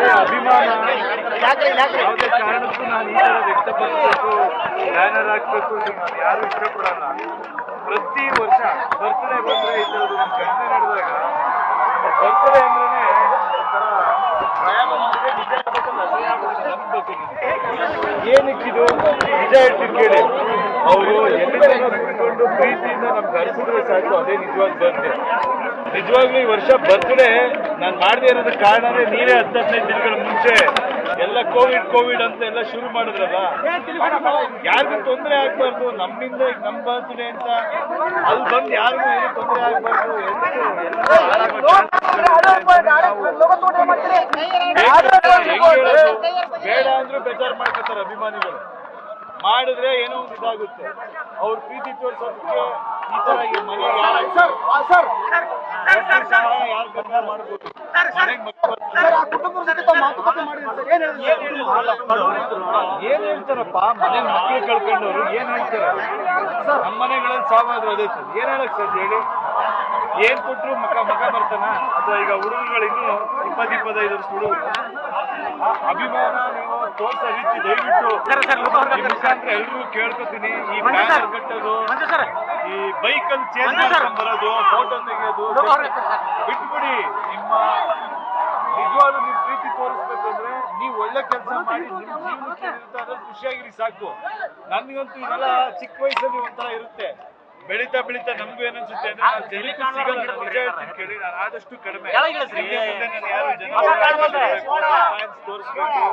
ಯಾವುದೇ ಅಭಿಮಾನ ಯಾವುದೇ ಕಾರಣಕ್ಕೂ ನಾನು ಈ ತರ ವ್ಯಕ್ತಪಡಿಸಬೇಕು ಬ್ಯಾನರ್ ಹಾಕ್ಬೇಕು ಇದು ನಾನು ಯಾರು ಇಷ್ಟಪಡಲ್ಲ ಪ್ರತಿ ವರ್ಷ ಬರ್ತ್ಡೇ ಬಂದ್ರೆ ಈ ಥರದ್ದು ನಮ್ಮ ಘಟನೆ ನಡೆದಾಗ ಬರ್ತ್ಡೇ ಅಂದ್ರೆ ಒಂಥರ ಭಯ ಬಂದ್ಬಿಟ್ಟಿದೆ, ನಿಜ ಹೇಳ್ಬೇಕಂದ್ರೆ ಅಸಹ್ಯ ಆಗ್ಬಿಟ್ಟಿದೆ, ನಂಬ್ಬೇಕು ನನಗೆ. ಏನಕ್ಕಿದು ನಿಜ ಹೇಳ್ತೀನಿ ಕೇಳಿ ಅವರು ಎಲ್ಲರೂ ಕುತ್ಕೊಂಡು ಪ್ರೀತಿಯಿಂದ ನಮ್ಗೆ ಹರಿಸಿದ್ರೆ ಸಾಕು ಅದೇ ನಿಜವಾದ ಬರ್ತ್ಡೇ ನಿಜವಾಗ್ಲೂ ಈ ವರ್ಷ ಬರ್ತ್ಡೇ ನಾನು ಮಾಡದೇ ಇರೋದಕ್ಕೆ ಕಾರಣನೇ ನೀವೇ ಹತ್ತು ಹದಿನೈದು ದಿನಗಳ ಮುಂಚೆ ಎಲ್ಲ ಕೋವಿಡ್ ಕೋವಿಡ್ ಅಂತ ಎಲ್ಲ ಶುರು ಮಾಡಿದ್ರಲ್ಲ? ಯಾರಿಗೂ ತೊಂದರೆ ಆಗ್ಬಾರ್ದು, ನಮ್ಮಿಂದ ಈಗ ನಮ್ಮ ಅಂತ. ಅಲ್ಲಿ ಬಂದು ಯಾರಿಗೂ ಏನು ತೊಂದರೆ ಆಗ್ಬಾರ್ದು ಬೇಡ ಅಂದ್ರೂ ಬೇಜಾರು ಮಾಡ್ಕೊತಾರೆ ಅಭಿಮಾನಿಗಳು. ಮಾಡಿದ್ರೆ ಏನೋ ಒಂದು ಇದಾಗುತ್ತೆ. ಅವ್ರ ಪ್ರೀತಿ ತೋರಿಸೋದಕ್ಕೆ ಈ ತರ ಈ ಮನೆಗೆ ಯಾರು ಬೇಕಾದ್ರೂ ಮಾಡ್ಬೋದು? ಏನ್ ಹೇಳ್ತಾರಪ್ಪ? ಮನೆ ಮಕ್ಕಳು ಕಳ್ಕೊಂಡವ್ರು. ಏನ್ ಹೇಳ್ತಾರೆ? ನಮ್ಮ ಮನೆಗಳಲ್ಲಿ ಸಾವಾದ್ರು ಅದೇ ಸರ್. ಏನ್ ಹೇಳಕ್ ಸರ್ ಹೇಳಿ? ಏನ್ ಕೊಟ್ರು ಮಕ ಮಕ ಬರ್ತಾನ? ಅಥವಾ ಈಗ ಹುಡುಗರುಗಳು ಇನ್ನೂ ಇಪ್ಪತ್ ಇಪ್ಪತ್ತೈದು ವರ್ಷ ಹುಡುಗರು. ಆ ಅಭಿಮಾನ ರೀತಿ ದಯವಿಟ್ಟು ಮುಖಾಂತರ ಎಲ್ರಿಗೂ ಕೇಳ್ಕೊತೀನಿ. ಈ ಬ್ಯಾನರ್ ಕಟ್ಟೋದು ಈ ಚೇಂಜ್ ಮಾಡ್ಕೊಂಡು ಬರೋದು ಫೋಟೋ ತೆಗೆಯೋದು ಬಿಟ್ಬಿಡಿ. ನಿಮ್ಮ ನಿಜವಾಗ್ಲೂ ನಿಮ್ ಪ್ರೀತಿ ತೋರಿಸ್ಬೇಕಂದ್ರೆ ನೀವು ಒಳ್ಳೆ ಕೆಲಸ ಮಾಡಿ ನಿಮ್ ಜೀವನಕ್ಕೆ ಖುಷಿಯಾಗಿರಿ ಸಾಕು. ನನ್ಗಂತೂ ಇದೆಲ್ಲ ಚಿಕ್ಕ ವಯಸ್ಸಲ್ಲಿ ಒಂಥರ ಇರುತ್ತೆ. ಬೆಳೀತಾ ಬೆಳೀತಾ ನಮ್ಗೂ ಏನನ್ಸುತ್ತೆ ಅಂದ್ರೆ ನಿಜ ಕೇಳಿ ನಾನು ಆದಷ್ಟು ಕಡಿಮೆ. ಯಾರು ಜನ ತೋರಿಸ್ಬೇಕು?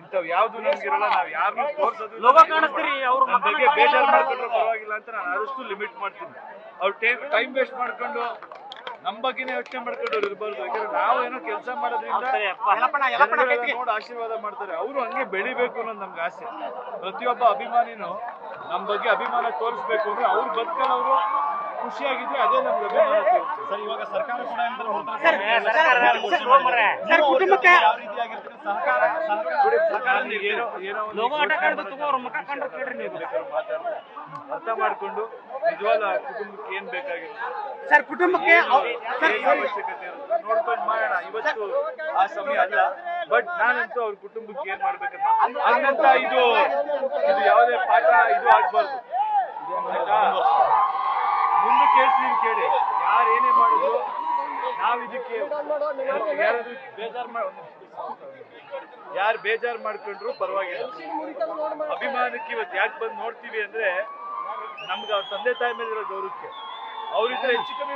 ಇಂಥವ್ ಯಾವ್ದು ನಮ್ಗಿರಲ್ಲ ನಾವ್ ಯಾರನ್ನೂ ತೋರ್ಸೋದು ಲೋಗೋ ಕಾಣಿಸ್ತೀರಿ, ಅವ್ರ ಬಗ್ಗೆ ಬೇಜಾರು ಮಾಡ್ಕೊಂಡ್ರೆ ಪರವಾಗಿಲ್ಲ ಅಂತ ನಾನು ಆದಷ್ಟು ಲಿಮಿಟ್ ಮಾಡ್ತೀನಿ. ಅವ್ರ ಟೈಮ್ ವೇಸ್ಟ್ ಮಾಡ್ಕೊಂಡು ನಮ್ ಬಗ್ಗೆನೇ ಯೋಚನೆ ಮಾಡ್ಕೊಂಡು ಮಾಡ್ಕೊಂಡವ್ರು ಇರ್ಬಾರ್ದು. ಯಾಕಂದ್ರೆ ಏನೋ ಕೆಲಸ ಮಾಡೋದ್ರಿಂದ ನೋಡಿ ಆಶೀರ್ವಾದ ಮಾಡ್ತಾರೆ. ಅವರು ಹಂಗೆ ಬೆಳಿಬೇಕು ಅನ್ನೋದು ನಮ್ಗೆ ಆಸೆ. ಪ್ರತಿಯೊಬ್ಬ ಅಭಿಮಾನಿನೂ ನಮ್ ಬಗ್ಗೆ ಅಭಿಮಾನ ತೋರಿಸ್ಬೇಕು ಅಂದ್ರೆ ಅವ್ರು ಬದುಕಲ್ಲಿ ಅವರು ಖುಷಿಯಾಗಿದ್ರೆ ಅದೇ ನಮ್ಗೆ ಸರ್ ಇವಾಗ ಸರ್ಕಾರ ಕೂಡ ಸರ್, ಕುಟುಂಬಕ್ಕೆ ಯಾವ ರೀತಿಯಾಗಿರ್ತದೆ ಸರ್ಕಾರ ಸರ್ಕಾರ ಏನೋ ಏನೋ ಒಂದು ಲೋಗೋ ಆಟ ಕಾಣ್ದು ಅವ್ರ ಮುಖ ಕಂಡ್ರೆ ಕೇಳ್ರಿ ನೀವು. ಮಾತಾಡ್ತಾರೆ. ಅರ್ಥ ಮಾಡ್ಕೊಂಡು ನಿಜವಾದ ಕುಟುಂಬಕ್ಕೆ ಏನ್ ಬೇಕಾಗಿರುತ್ತೆ ಸರ್ ಕುಟುಂಬಕ್ಕೆ ಅವಶ್ಯಕತೆ ಇರುತ್ತೆ? ನೋಡ್ಕೊಂಡು ಮಾಡೋಣ. ಇವತ್ತು ಆ ಸಮಯ ಅಲ್ಲ. ಬಟ್ ನಾನಂತೂ ಅವ್ರ ಕುಟುಂಬಕ್ಕೆ ಏನ್ ಮಾಡ್ಬೇಕಂತ. ಹಂಗಂತ ಇದು ಇದು ಯಾವುದೇ ಪಾಠ ಇದು ಆಗ್ಬಾರ್ದು. ಆಯ್ತಾ? ಮುಂದಕ್ಕೆ ಕೇಳಿ. ಯಾರು ಏನೇ ಮಾಡಿದ್ರು ನಾವ್ ಇದಕ್ಕೆ ಯಾರು ಬೇಜಾರ್ ಮಾಡ್ಕೊಂಡ್ರು ಪರವಾಗಿಲ್ಲ. ಅಭಿಮಾನಕ್ಕೆ ಇವತ್ತು ಯಾಕೆ ಬಂದು ನೋಡ್ತೀವಿ ಅಂದ್ರೆ ನಮ್ಗೆ ಅವ್ರ ತಂದೆ ತಾಯಿ ಮೇಲೆ ಇರೋ ಗೌರವಕ್ಕೆ ಅವ್ರಿದ್ರೆ ಹೆಚ್ಚು ಕಮ್ಮಿ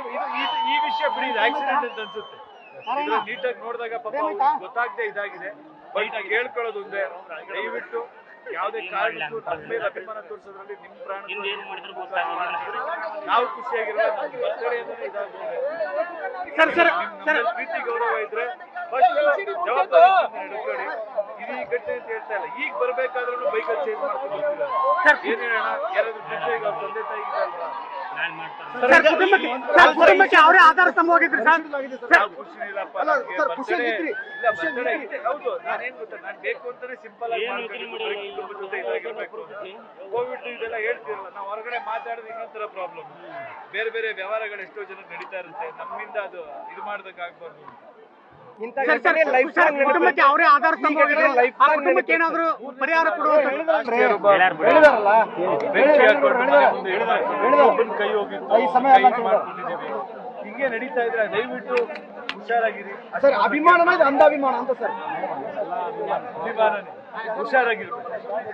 ಈ- ವಿಷಯ ಬಿಡಿ ಆಕ್ಸಿಡೆಂಟ್ ಅಂತ ಅನ್ಸುತ್ತೆ. ನೀಟಾಗಿ ನೋಡಿದಾಗ ಪಾಪ ಗೊತ್ತಾಗದೆ ಇದಾಗಿದೆ. ಬಟ್ ಕೇಳ್ಕೊಳ್ಳೋದು ಒಂದೇ. ದಯವಿಟ್ಟು ಯಾವುದೇ ಕಾರಣಕ್ಕೂ ನಮ್ಮ ಮೇಲೆ ಅಭಿಮಾನ ತೋರಿಸೋದ್ರಲ್ಲಿ ನಿಮ್ಮ ಪ್ರಾಣ ನಾವು ಖುಷಿಯಾಗಿರೋ ನಮ್ಮ ಬರ್ತಡೇ ಅಂದ್ರೆ ಇದಾಗ್ಬೋದು ಸರ್ ಸರ್ ಸರ್. ಪ್ರೀತಿ ಗೌರವ ಇದ್ರೆ ಫಸ್ಟ್ ಜವಾಬ್ದಾರಿ ಹಿಡ್ಕೊಳ್ಳಿ ಇದು ಈ ಘಟನೆ ಅಂತ ಹೇಳ್ತಾ ಇಲ್ಲ. ಈಗ ಬರ್ಬೇಕಾದ್ರೂ ಬೈಕಲ್ಲಿ ಚೇಂಜ್ ಮಾಡ್ಕೊಂಡು ಏನ್ ಹೇಳೋಣ ಯಾರಾದ್ರೂ ಈಗ ಅವ್ರ ತಂದೆ ತಾಯಿ ಇದ್ದಲ್ವಾ ಸರ್ ಕುಟುಂಬಕ್ಕೆ ಸರ್ ಕುಟುಂಬಕ್ಕೆ ಅವರೇ ಆಧಾರ ಸ್ತಂಭವಾಗಿದ್ರು ಸರ್. ಹೌದು ನಾನೇನ್ ಗೊತ್ತಾ ನಾನ್ ಬೇಕು ಅಂತಾನೆ ಸಿಂಪಲ್ ಆಗಿ ಮಾಡ್ಕೊಂಡಿದ್ದು ಬರೀ ಕುಟುಂಬದ ಜೊತೆ ಇದಾಗಿರ್ಬೇಕು. ಕೋವಿಡ್ ಇದೆಲ್ಲ ಹೇಳ್ತಿರಲ್ಲ ನಾವು ಹೊರಗಡೆ ಇನ್ನೊಂಥರ ಪ್ರಾಬ್ಲಮ್ ಬೇರೆ ಬೇರೆ ವ್ಯವಹಾರಗಳು ಎಷ್ಟೋ ಜನ ನಡೀತಾ ಇರುತ್ತೆ. ನಮ್ಮಿಂದ ಅದು ಇದು ಮಾಡ್ದಂಗೆ ಆಗ್ಬಾರ್ದು ಸರ್ ಸರ್ ಸರ್ ಕುಟುಂಬಕ್ಕೆ ಅವರೇ ಆಧಾರ ಆ ಕುಟುಂಬಕ್ಕೆ ಏನಾದ್ರು ಪರಿಹಾರ ಕೊಡುವಂತ ಹಿಂಗೆ ನಡೀತಾ ಇದ್ರೆ ದಯವಿಟ್ಟು ಹುಷಾರಾಗಿರಿ. ಸರ್ ಅಭಿಮಾನನ ಇದು ಅಂಧಾಭಿಮಾನ ಅಂತ ಸರ್. ಅಭಿಮಾನನೇ ಹುಷಾರಾಗಿರ್ಬೇಕು.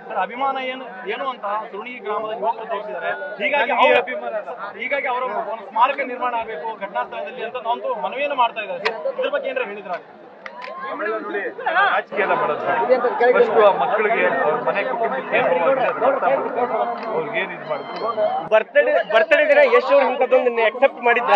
ಸರ್, ಅಭಿಮಾನ ಏನು ಏನು ಅಂತ ಸುರುಣಿ ಗ್ರಾಮದ ಯುವಕರು ತೋರಿಸಿದ್ದಾರೆ. ಹೀಗಾಗಿ ಅಭಿಮಾನ ಹೀಗಾಗಿ ಅವರ ಒಂದು ಸ್ಮಾರಕ ನಿರ್ಮಾಣ ಆಗಬೇಕು ಘಟನಾ ಸ್ಥಳದಲ್ಲಿ ಅಂತ ನಾವಂತೂ ಮನವಿಯನ್ನು ಮಾಡ್ತಾ ಇದ್ದಾರೆ. ಸರ್. ಇದ್ರ ಬಗ್ಗೆ ಏನಾರ ಹೇಳಿದ್ರ? ಆಮೇಲೆ ನೋಡಿ ರಾಜಕೀಯ ಎಲ್ಲ ಮಾಡೋದು ಫಸ್ಟ್ ಆ ಮಕ್ಕಳಿಗೆ ಅವ್ರ ಮನೆ ಕುಟುಂಬಕ್ಕೆ ಅವ್ರಿಗೆ ಏನ್ ಇದು ಬರ್ತ್ಡೇ ಬರ್ತ್ಡೇ ದಿನ ಯಶ್ ಅವ್ರು ಇಂಥದ್ದೊಂದು ಅಕ್ಸೆಪ್ಟ್ ಮಾಡಿದ್ರ?